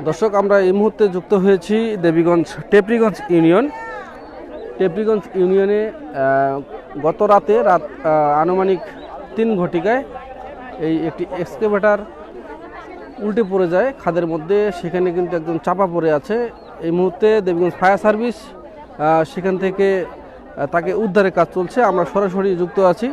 দর্শক, আমরা এই মুহূর্তে যুক্ত হয়েছি দেবীগঞ্জ টেপরিগঞ্জ ইউনিয়ন। টেপরিগঞ্জ ইউনিয়নে গত রাতে রাত আনুমানিক তিন ঘটিকায় এই একটি এক্সকেভেটার উল্টে পড়ে যায় খাদের মধ্যে। সেখানে কিন্তু একজন চাপা পড়ে আছে। এই মুহূর্তে দেবীগঞ্জ ফায়ার সার্ভিস সেখান থেকে তাকে উদ্ধারের কাজ চলছে। আমরা সরাসরি যুক্ত আছি।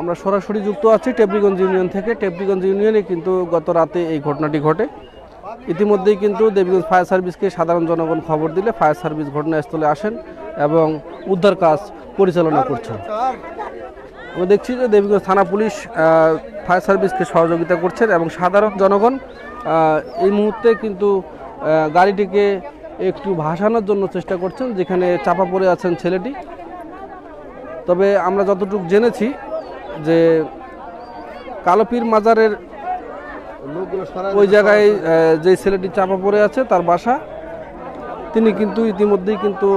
আমরা সরাসরি যুক্ত আছি টেপরিগঞ্জ ইউনিয়ন থেকে। টেপরিগঞ্জ ইউনিয়নে কিন্তু গত রাতে এই ঘটনাটি ঘটে। ইতিমধ্যেই কিন্তু দেবীগঞ্জ ফায়ার সার্ভিসকে সাধারণ জনগণ খবর দিলে ফায়ার সার্ভিস ঘটনাস্থলে আসেন এবং উদ্ধার কাজ পরিচালনা করছেন। আমরা দেখছি যে দেবীগঞ্জ থানা পুলিশ ফায়ার সার্ভিসকে সহযোগিতা করছেন এবং সাধারণ জনগণ এই মুহূর্তে কিন্তু গাড়িটিকে একটু ভাসানোর জন্য চেষ্টা করছেন, যেখানে চাপা পড়ে আছেন ছেলেটি। তবে আমরা যতটুকু জেনেছি যে কালোপীর মাজারের ওই জায়গায় যে ছেলেটি চাপা পড়ে আছে তার বাসা তিনি কিন্তু ইতিমধ্যেই কিন্তু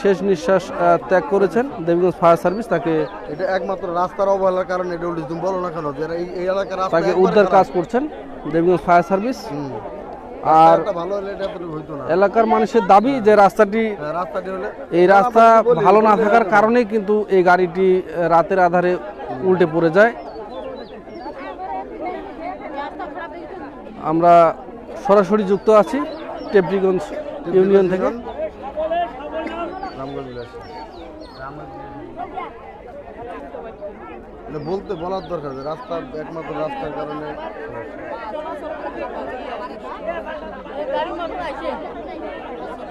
শেষ নিঃশ্বাস ত্যাগ করেছেন। দেবীগঞ্জ ফায়ার সার্ভিস তাকে এটা একমাত্র রাস্তার অবহেলার কারণে বলো না কেন এই এলাকার তাকে উদ্ধার কাজ করছেন দেবীগঞ্জ ফায়ার সার্ভিস। আর এলাকার মানুষের দাবি যে রাস্তাটি হ্যাঁ, এই রাস্তা ভালো না থাকার কারণেই কিন্তু এই গাড়িটি রাতের আধারে উল্টে পড়ে যায়। আমরা সরাসরি যুক্ত আছি টেপরিগঞ্জ ইউনিয়ন থেকে। বলতে বলার দরকার যে রাস্তা একমাত্র রাস্তার কারণে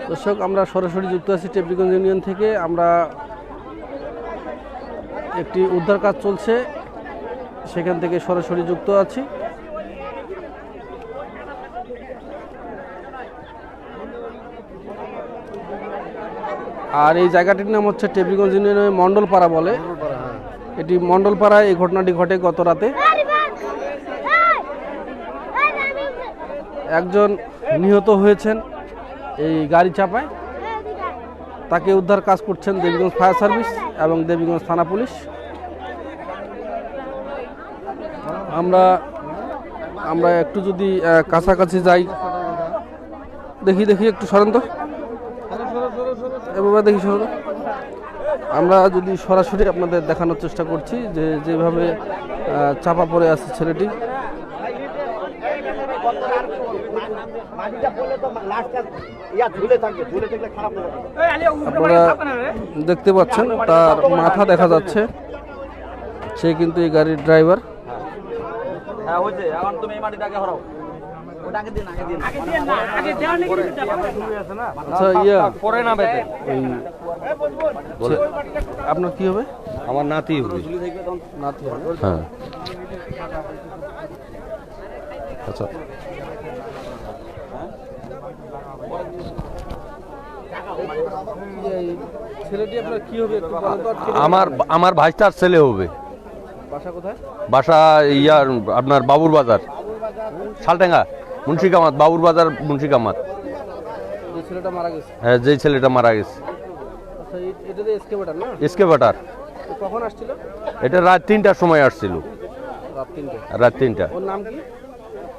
দর্শক আমরা সরাসরি যুক্ত আছি টেপরিগঞ্জ ইউনিয়ন থেকে। আমরা একটি উদ্ধার কাজ চলছে। সেখান থেকে সরাসরি যুক্ত আছি। আর এই জায়গাটির নাম হচ্ছে টেপরিগঞ্জ ইউনিয়নের মণ্ডলপাড়া বলে। এটি মণ্ডলপাড়ায় এই ঘটনাটি ঘটে গত রাতে। একজন নিহত হয়েছেন এই গাড়ি চাপায়। তাকে উদ্ধার কাজ করছেন দেবীগঞ্জ ফায়ার সার্ভিস। এবং দেবীগঞ্জ থানা পুলিশ। আমরা আমরা একটু যদি কাছাকাছি যাই। দেখি দেখি একটু সরেন তো। এভাবে দেখি সরেন আমরা যদি সরাসরি আপনাদের দেখানোর চেষ্টা করছি যে, যেভাবে চাপা পড়ে আছে ছেলেটি। আপনারা দেখতে পাচ্ছেন তার মাথা দেখা যাচ্ছে। সে কিন্তু এই গাড়ির ড্রাইভার হ্যাঁ এখন তুমি এই মাটিটাকে হরাও আচ্ছা ইয়া। ওই ছে- আপনার কি হবে? আমার নাতি হবে। নাতি হবে। হ্যাঁ। আচ্ছা। ছেলেটি আপনার কি হবে একটু বলেন তো আর কে- আমার আমার ভাইস্টার ছেলে হবে। বাসা কোথায়? বাসা ইয়ার আপনার বাবুর বাজার। শালটেঙ্গা মুন্সিকামাত বাবুর বাজার মুন্সিকামাত যে ছেলেটা মারা গেছে। হ্যাঁ যেই ছেলেটা মারা গেছে। আচ্ছা এ- এটা তো এসকেভেটার না? এসকে তো কখন আসছিল? এটা রাত তিনটার সময় আসছিল। রাত তিনটে। রাত তিনটা। ওর নাম কি?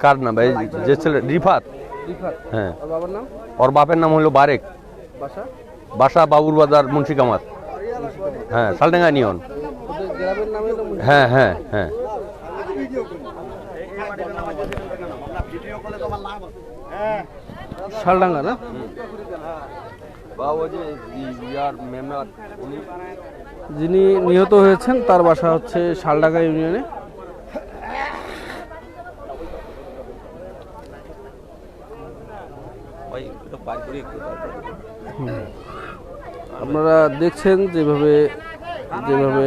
কার নাম? এই যে ছেলে রিফাত। রিফাত। হ্যাঁ। আর বাবার নাম? ওর বাপের নাম হলো বারেক। বাসা? বাবুর বাজার মুন্সিকামাত। হ্যাঁ শালটেঙ্গা নিয়ন হ্যাঁ হ্যাঁ হ্যাঁ। শালডাঙ্গা না? যিনি নিহত হয়েছেন তার বাসা হচ্ছে শালডাঙ্গা ইউনিয়নে। আপনারা দেখছেন যেভাবে যেভাবে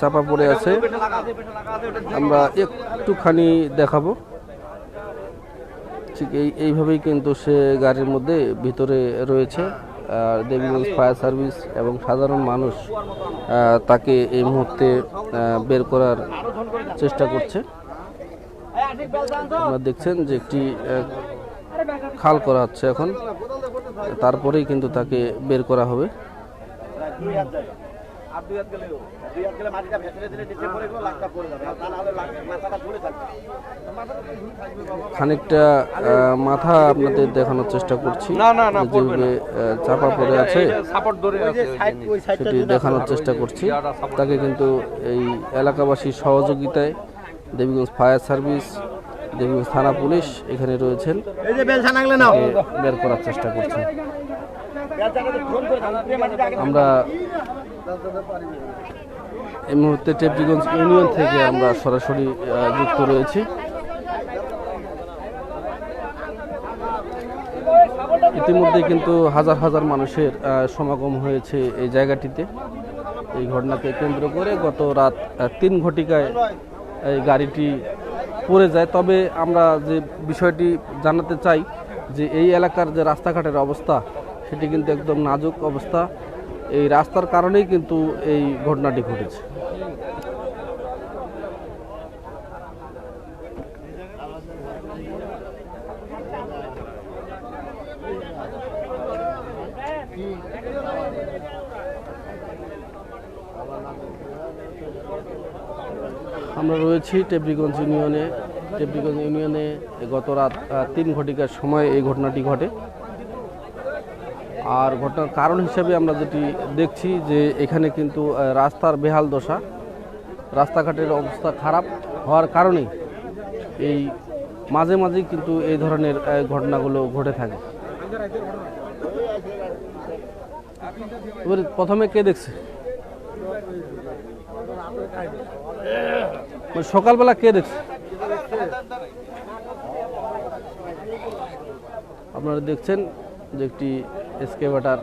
চাপা পড়ে আছে। আমরা একটুখানি দেখাবো। ঠিক এই, এইভাবেই কিন্তু সে গাড়ির মধ্যে ভিতরে রয়েছে। আর দেবীগঞ্জ ফায়ার সার্ভিস এবং সাধারণ মানুষ তাকে এই মুহূর্তে বের করার চেষ্টা করছে। আপনারা দেখছেন যে একটি খাল করা হচ্ছে এখন। তারপরেই কিন্তু তাকে বের করা হবে। খানিকটা মাথা আপনাদের দেখানোর চেষ্টা করছি। যেভাবে, চাপা পড়ে আছে। সেটি দেখানোর চেষ্টা করছি। তাকে কিন্তু এই এলাকাবাসীর সহযোগিতায় দেবীগঞ্জ ফায়ার সার্ভিস দেবীগঞ্জ থানা পুলিশ এখানে রয়েছেন। বের করার চেষ্টা করছেন। আমরা এই মুহূর্তে টেপটিগঞ্জ ইউনিয়ন থেকে আমরা সরাসরি যুক্ত রয়েছি। ইতিমধ্যে কিন্তু হাজার হাজার মানুষের সমাগম হয়েছে এই জায়গাটিতে। এই ঘটনাকে কেন্দ্র করে গত রাত তিন ঘটিকায় এই গাড়িটি পড়ে যায়, তবে আমরা যে বিষয়টি জানাতে চাই যে এই এলাকার যে রাস্তাঘাটের অবস্থা, সেটি কিন্তু একদম নাজুক অবস্থা। এই রাস্তার কারণেই কিন্তু এই ঘটনাটি ঘটেছে। আমরা রয়েছি টেবরিগঞ্জ ইউনিয়নে। টেবরিগঞ্জ ইউনিয়নে গত রাত তিন ঘটিকার সময় এই ঘটনাটি ঘটে। আর ঘটনার কারণ হিসেবে আমরা যেটি দেখছি যে এখানে কিন্তু রাস্তার বেহাল দশা, রাস্তাঘাটের অবস্থা খারাপ হওয়ার কারণেই এই মাঝে মাঝেই কিন্তু এই ধরনের ঘটনাগুলো ঘটে থাকে। প্রথমে কে দেখছে মানে সকালবেলা কে দেখছে? আপনারা দেখছেন যে একটি এসকেভেটার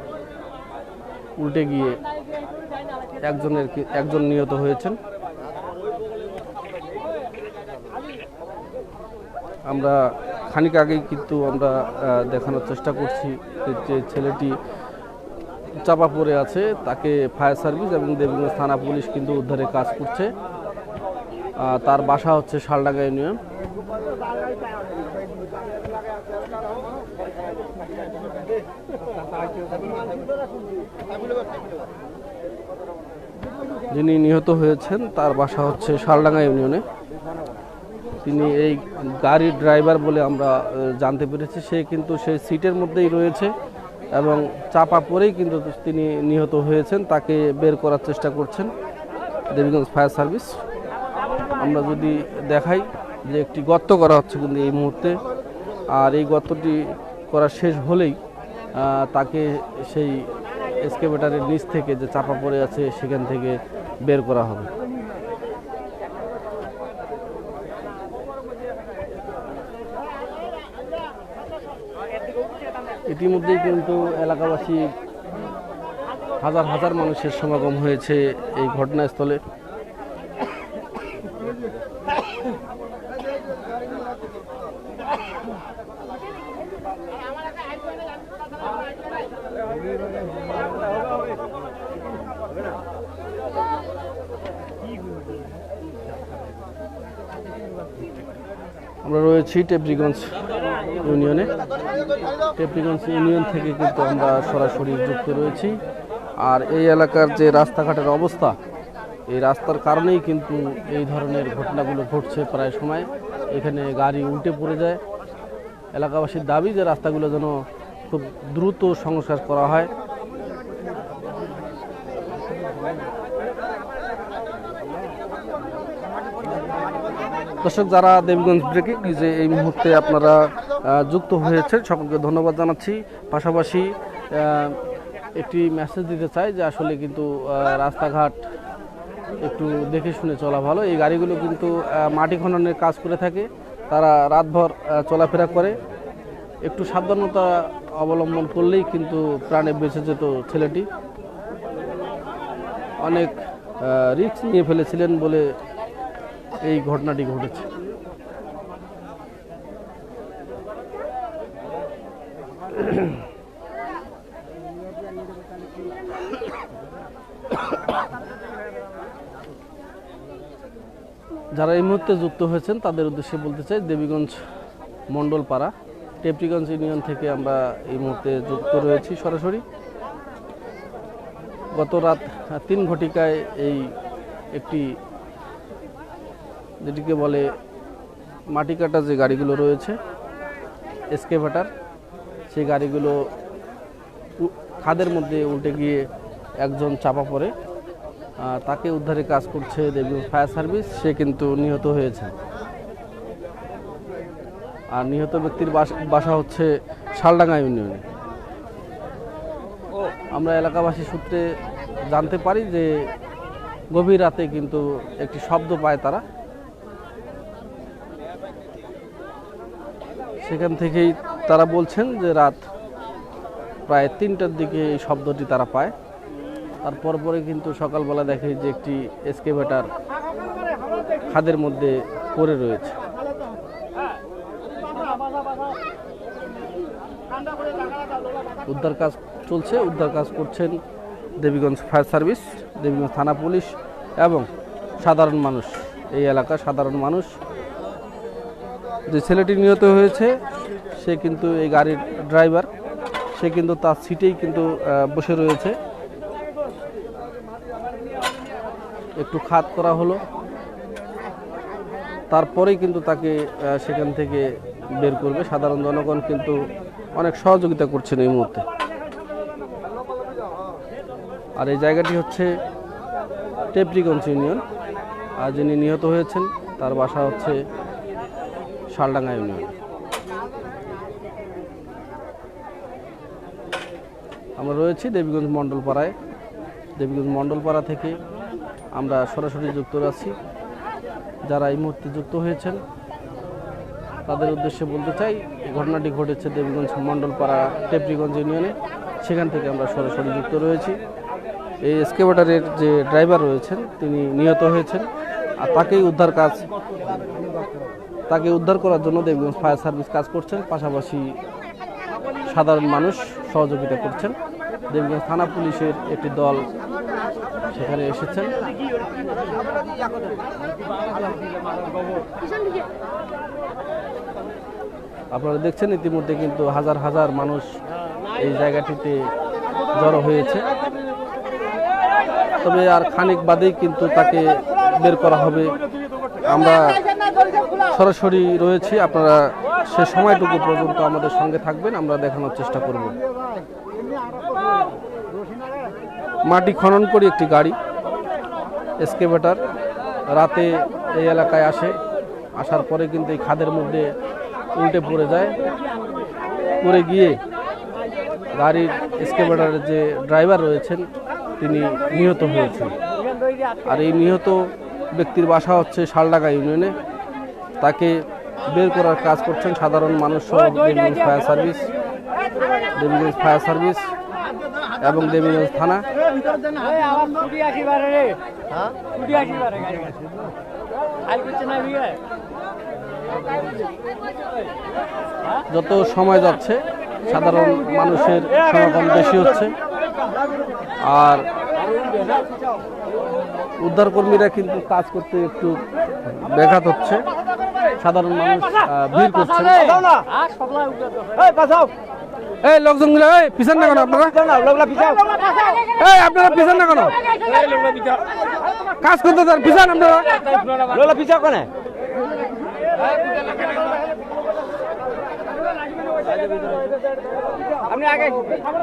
উল্টে গিয়ে একজনের একজন নিহত হয়েছেন। আমরা খানিক আগেই কিন্তু আমরা দেখানোর চেষ্টা করছি যে- ছেলেটি চাপা পড়ে আছে, তাকে ফায়ার সার্ভিস এবং দেবীগঞ্জ থানা পুলিশ কিন্তু উদ্ধারে কাজ করছে। তার বাসা হচ্ছে শালডাঙ্গা ইউনিয়ন। যিনি নিহত হয়েছেন, তার বাসা হচ্ছে শালডাঙ্গা ইউনিয়নে। তিনি এই গাড়ির ড্রাইভার বলে আমরা জানতে পেরেছি। সে কিন্তু সে সিটের মধ্যেই রয়েছে এবং চাপা পরেই কিন্তু তিনি নিহত হয়েছেন। তাকে বের করার চেষ্টা করছেন দেবীগঞ্জ ফায়ার সার্ভিস। আমরা যদি দেখাই যে একটি গর্ত করা হচ্ছে কিন্তু এই মুহূর্তে, আর এই গর্তটি করা শেষ হলেই তাকে সেই এসকেভেটারের নিচ থেকে যে চাপা পড়ে আছে সেখান থেকে বের করা হবে। ইতিমধ্যেই কিন্তু এলাকাবাসী হাজার হাজার মানুষের সমাগম হয়েছে এই ঘটনাস্থলে। আমরা রয়েছি টেবরিগঞ্জ ইউনিয়নে। টেপরিগঞ্জ ইউনিয়ন থেকে কিন্তু আমরা সরাসরি যুক্ত রয়েছি। আর এই এলাকার যে রাস্তাঘাটের অবস্থা, এই রাস্তার কারণেই কিন্তু এই ধরনের ঘটনাগুলো ঘটছে প্রায় সময়। এখানে গাড়ি উল্টে পড়ে যায়। এলাকাবাসীর দাবি যে রাস্তাগুলো যেন খুব দ্রুত সংস্কার করা হয়। দর্শক, যারা দেবীগঞ্জ ব্রেকিং নিউজে এই মুহূর্তে আপনারা যুক্ত হয়েছে সকলকে ধন্যবাদ জানাচ্ছি। পাশাপাশি একটি মেসেজ দিতে চাই যে আসলে কিন্তু রাস্তাঘাট একটু দেখে শুনে চলা ভালো। এই গাড়িগুলো কিন্তু মাটি খননের কাজ করে থাকে। তারা রাতভর চলাফেরা করে। একটু সাবধানতা অবলম্বন করলেই কিন্তু প্রাণে বেঁচে যেত ছেলেটি। অনেক রিস্ক নিয়ে ফেলেছিলেন বলে এই ঘটনাটি ঘটেছে। যারা এই মুহূর্তে যুক্ত হয়েছেন, তাদের উদ্দেশ্যে বলতে চাই, দেবীগঞ্জ মণ্ডলপাড়া, টেপটিগঞ্জ ইউনিয়ন থেকে আমরা এই মুহূর্তে যুক্ত রয়েছি সরাসরি। গত রাত তিন ঘটিকায় এই একটি যেটিকে বলে মাটি কাটা যে গাড়িগুলো রয়েছে, এসকেভেটার, সেই গাড়িগুলো খাদের মধ্যে উল্টে গিয়ে একজন চাপা পড়ে তাকে উদ্ধারে কাজ করছে দেবীগঞ্জ ফায়ার সার্ভিস, সে কিন্তু নিহত হয়েছে। আর নিহত ব্যক্তির বাস- বাসা হচ্ছে শালডাঙ্গা ইউনিয়নে। আমরা এলাকাবাসী সূত্রে জানতে পারি যে গভীর রাতে কিন্তু একটি শব্দ পায় তারা। সেখান থেকেই তারা বলছেন যে রাত প্রায় তিনটার দিকে এই শব্দটি তারা পায়। তারপর পরপরে কিন্তু সকালবেলা দেখে যে একটি এসকেভেটার খাদের মধ্যে পড়ে রয়েছে। উদ্ধার কাজ চলছে, উদ্ধার কাজ করছেন দেবীগঞ্জ ফায়ার সার্ভিস, দেবীগঞ্জ থানা পুলিশ এবং সাধারণ মানুষ। এই এলাকার সাধারণ মানুষ যে ছেলেটি নিহত হয়েছে, সে কিন্তু এই গাড়ির ড্রাইভার। সে কিন্তু তার সিটেই কিন্তু বসে রয়েছে। একটু খাত করা হলো। তারপরেই কিন্তু তাকে সেখান থেকে বের করবে। সাধারণ জনগণ কিন্তু অনেক সহযোগিতা করছেন এই মুহূর্তে। আর এই জায়গাটি হচ্ছে টেপরিগঞ্জ ইউনিয়ন। আর যিনি নিহত হয়েছেন, তার বাসা হচ্ছে শালডাঙ্গা ইউনিয়ন। আমরা রয়েছি দেবীগঞ্জ মণ্ডলপাড়ায়। দেবীগঞ্জ মণ্ডলপাড়া থেকে আমরা সরাসরি যুক্ত আছি। যারা এই মুহূর্তে যুক্ত হয়েছেন, তাদের উদ্দেশ্যে বলতে চাই ঘটনাটি ঘটেছে দেবীগঞ্জ মণ্ডলপাড়া টেপরিগঞ্জ ইউনিয়নে। সেখান থেকে আমরা সরাসরি যুক্ত রয়েছি। এই এসকেভেটারের যে ড্রাইভার রয়েছেন, তিনি নিহত হয়েছেন। আর তাকেই উদ্ধার কাজ তাকে উদ্ধার করার জন্য দেবীগঞ্জ ফায়ার সার্ভিস কাজ করছেন, পাশাপাশি সাধারণ মানুষ সহযোগিতা করছেন। দেবীগঞ্জ থানা পুলিশের একটি দল সেখানে এসেছেন। আপনারা দেখছেন ইতিমধ্যে কিন্তু হাজার হাজার মানুষ এই জায়গাটিতে জড়ো হয়েছে। তবে আর খানিক বাদেই কিন্তু তাকে বের করা হবে। আমরা সরাসরি রয়েছি। আপনারা সে সময়টুকু পর্যন্ত আমাদের সঙ্গে থাকবেন, আমরা দেখানোর চেষ্টা করব। মাটি খনন করি একটি গাড়ি, এসকেভেটার। রাতে এই এলাকায় আসে, আসার পরে কিন্তু এই খাদের মধ্যে উল্টে পড়ে যায়। পড়ে গিয়ে গাড়ির এসকেভেটারের যে ড্রাইভার রয়েছেন, তিনি নিহত হয়েছেন। আর এই নিহত ব্যক্তির বাসা হচ্ছে শালডাঙ্গা ইউনিয়নে। তাকে বের করার কাজ করছেন সাধারণ মানুষ সহ fire service, Debiganj fire service এবং দেবীগঞ্জ থানা। যত সময় যাচ্ছে, সাধারণ মানুষের সমাগম বেশি হচ্ছে। আর উদ্ধারকর্মীরা কিন্তু কাজ করতে একটু ব্যাঘাত হচ্ছে। সাধারণ মানুষ ভিড় করছে। এই লোকজনগুলো এই পিছন না কেন আপনারা। এই আপনারা পিছন না। কেন কাজ করতে তার পিছন আপনারা।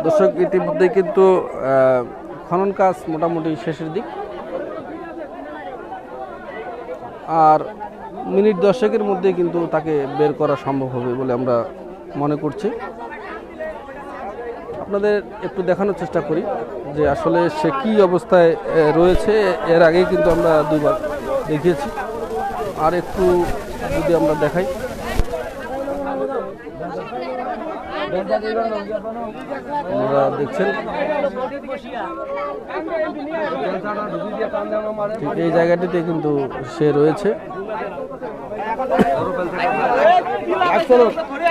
দর্শক ইতিমধ্যে কিন্তু খনন কাজ মোটামুটি শেষের দিক। আর মিনিট দশেকের মধ্যে কিন্তু তাকে বের করা সম্ভব হবে বলে আমরা মনে করছি। আপনাদের একটু দেখানোর চেষ্টা করি যে আসলে সে কী অবস্থায় রয়েছে। এর আগে কিন্তু আমরা দুবার দেখিয়েছি। আর একটু যদি আমরা দেখাই। আপনারা দেখছেন। ঠিক এই জায়গাটিতে কিন্তু সে রয়েছে।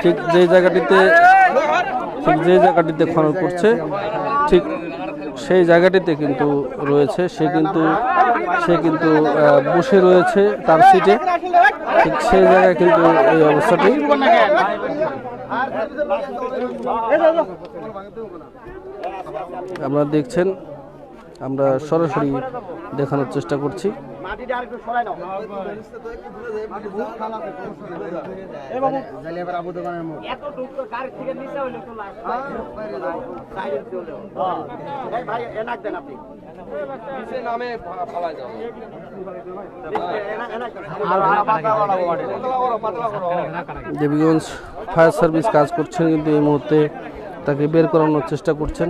ঠিক যে জায়গাটিতে, ঠিক যে জায়গাটিতে খনন করছে, ঠিক সেই জায়গাটিতে কিন্তু রয়েছে। সে কিন্তু সে কিন্তু বসে রয়েছে তার সিটে। ঠিক সেই জায়গায় কিন্তু এই অবস্থাটি। আপনারা দেখছেন আমরা সরাসরি দেখানোর চেষ্টা করছি। মাটিটা আরেকটু সরাই নাও। এত টুক গাড়ি থেকে নিচে হইলে একটু লাগ সাইডে চলে এই ভাই এনাক দেন আপনি। দেবীগঞ্জ ফায়ার সার্ভিস কাজ করছেন কিন্তু এই মুহূর্তে তাকে বের করানোর চেষ্টা করছেন।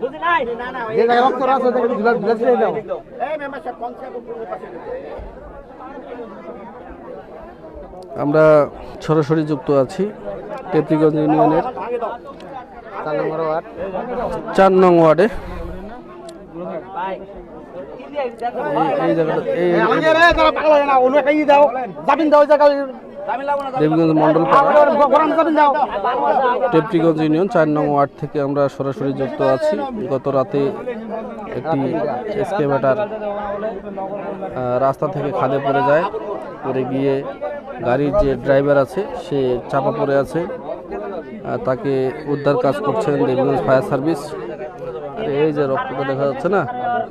যে জায়গায় রক্ত আছে জায়গায় ঝুলা ঝুলা ছেড়ে দাও আমরা সরাসরি যুক্ত আছি টেপরিগঞ্জ ইউনিয়নের চার নম্বর ওয়ার্ড চার নং ওয়ার্ডে দিয়ে এই- এই জায়গাটা এই হয় দাও জামিন দাও জায়গায় দেবীগঞ্জ মন্ডল দাও টেপরিগঞ্জ ইউনিয়ন চার নং ওয়ার্ড থেকে আমরা সরাসরি যুক্ত আছি। গত রাতে একটি এসকেভেটার রাস্তা থেকে খাদে পড়ে যায়। পড়ে গিয়ে গাড়ির যে ড্রাইভার আছে সে চাপা পড়ে আছে। তাকে উদ্ধার কাজ করছেন দেবীগঞ্জ ফায়ার সার্ভিস। আর এই যে রক্তটা দেখা যাচ্ছে না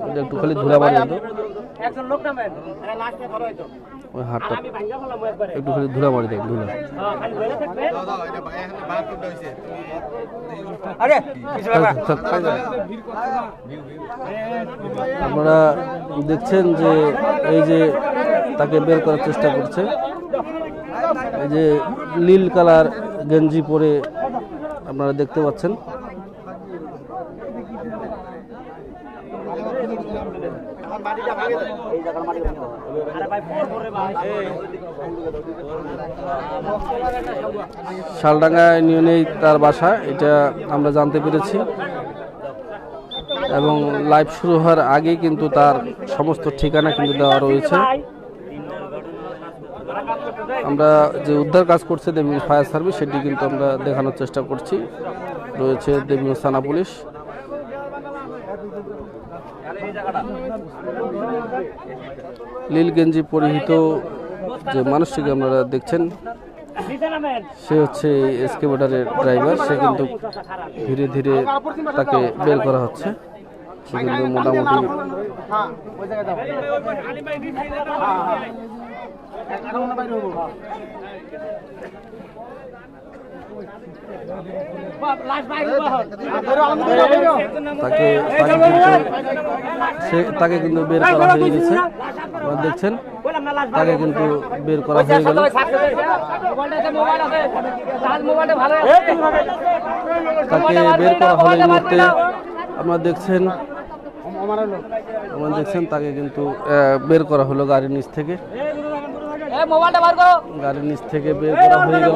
এটা একটু খালি ধুলা বাড়ি একজন লোক ওই হাতটা একটু খালি ধুলা বাড়ি দেখ ধুলা। আপনারা দেখছেন যে এই যে তাকে বের করার চেষ্টা করছে। এই যে নীল কালার গেঞ্জি পরে আপনারা দেখতে পাচ্ছেন। শালডাঙ্গা ইউনিয়নেই তার বাসা, এটা আমরা জানতে পেরেছি। এবং লাইভ শুরু হওয়ার আগেই কিন্তু তার সমস্ত ঠিকানা কিন্তু দেওয়া রয়েছে। আমরা যে উদ্ধার কাজ করছে দেবীগঞ্জ ফায়ার সার্ভিস, সেটি কিন্তু আমরা দেখানোর চেষ্টা করছি। রয়েছে দেবী থানা পুলিশ। নীল গেঞ্জি পরিহিত যে মানুষটিকে আপনারা দেখছেন, সে হচ্ছে এসকেভেটারের ড্রাইভার। সে কিন্তু ধীরে ধীরে তাকে বের করা হচ্ছে। সে কিন্তু মোটামুটি হ্যাঁ তাকে সে তাকে কিন্তু বের করা হয়ে গেছে। আপনারা দেখছেন, তাকে কিন্তু বের করা হয়ে গেল। তাকে বের করা হলো মুহূর্তে। আপনারা দেখছেন আমার দেখছেন, তাকে কিন্তু বের করা হলো গাড়ির নিচ থেকে এই মোবাইলটা বার করো গাড়ির নিচ থেকে বের করা হয়ে গেল।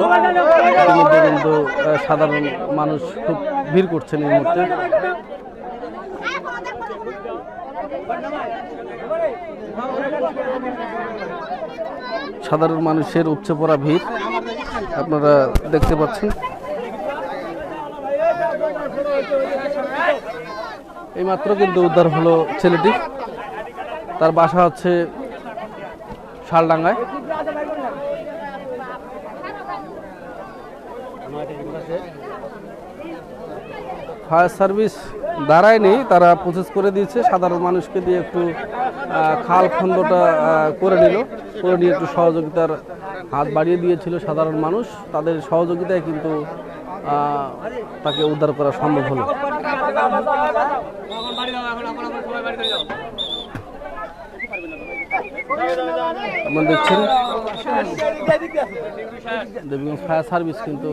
কিন্তু সাধারণ মানুষ খুব ভিড় করছেন এই মুহূর্তে। সাধারণ মানুষের উপচে পড়া ভিড়, আপনারা দেখতে পাচ্ছেন। এইমাত্র কিন্তু উদ্ধার হলো ছেলেটি। তার বাসা হচ্ছে শালডাঙ্গায়? ফায়ার সার্ভিস দাঁড়ায় নেই তারা প্রসেস করে দিয়েছে। সাধারণ মানুষকে দিয়ে একটু খাল খন্দটা করে নিল। করে নিয়ে একটু সহযোগিতার হাত বাড়িয়ে দিয়েছিল সাধারণ মানুষ। তাদের সহযোগিতায় কিন্তু তাকে উদ্ধার করা সম্ভব হলো। আপনারা দেখছেন দেবীগঞ্জ ফায়ার সার্ভিস কিন্তু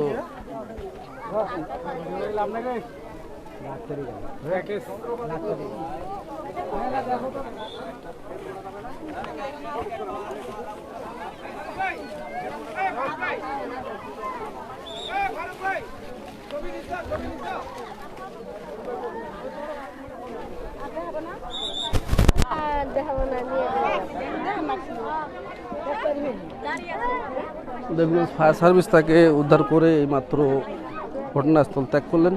আর দেখাবো দেবগঞ্জ ফায়ার সার্ভিস তাকে উদ্ধার করে এই মাত্র ঘটনাস্থল ত্যাগ করলেন।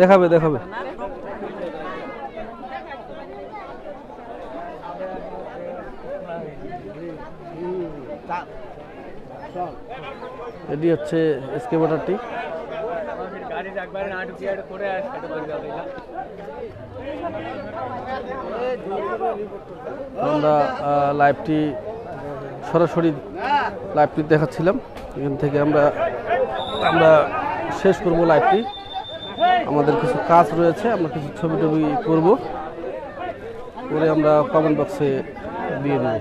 দেখাবে দেখাবে। এটি হচ্ছে এসকেভেটারটি আমরা আহ, লাইভটি সরাসরি লাইভটি দেখাচ্ছিলাম। এখান থেকে আমরা আমরা শেষ করব লাইভটি আমাদের কিছু কাজ রয়েছে আমরা কিছু ছবি টবি করব। করে আমরা কমেন্ট বক্সে দিয়ে দেবো।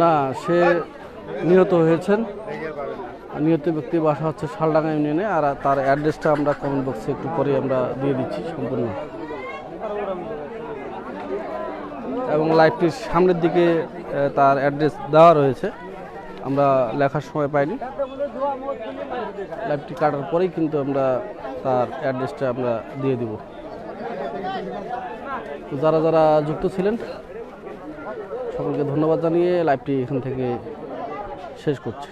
না, সে নিহত হয়েছেন। নিহত ব্যক্তির বাসা হচ্ছে শালডাঙ্গা ইউনিয়নে, আর তার অ্যাড্রেসটা আমরা কমেন্ট বক্সে একটু পরে আমরা দিয়ে দিচ্ছি সম্পূর্ণ। এবং লাইভটির সামনের দিকে তার অ্যাড্রেস দেওয়া রয়েছে। আমরা লেখার সময় পাইনি। লাইভটি কাটার পরেই কিন্তু আমরা তার অ্যাড্রেসটা আমরা দিয়ে দিব। যারা যারা যুক্ত ছিলেন, সকলকে ধন্যবাদ জানিয়ে লাইভটি এখান থেকে শেষ করছি।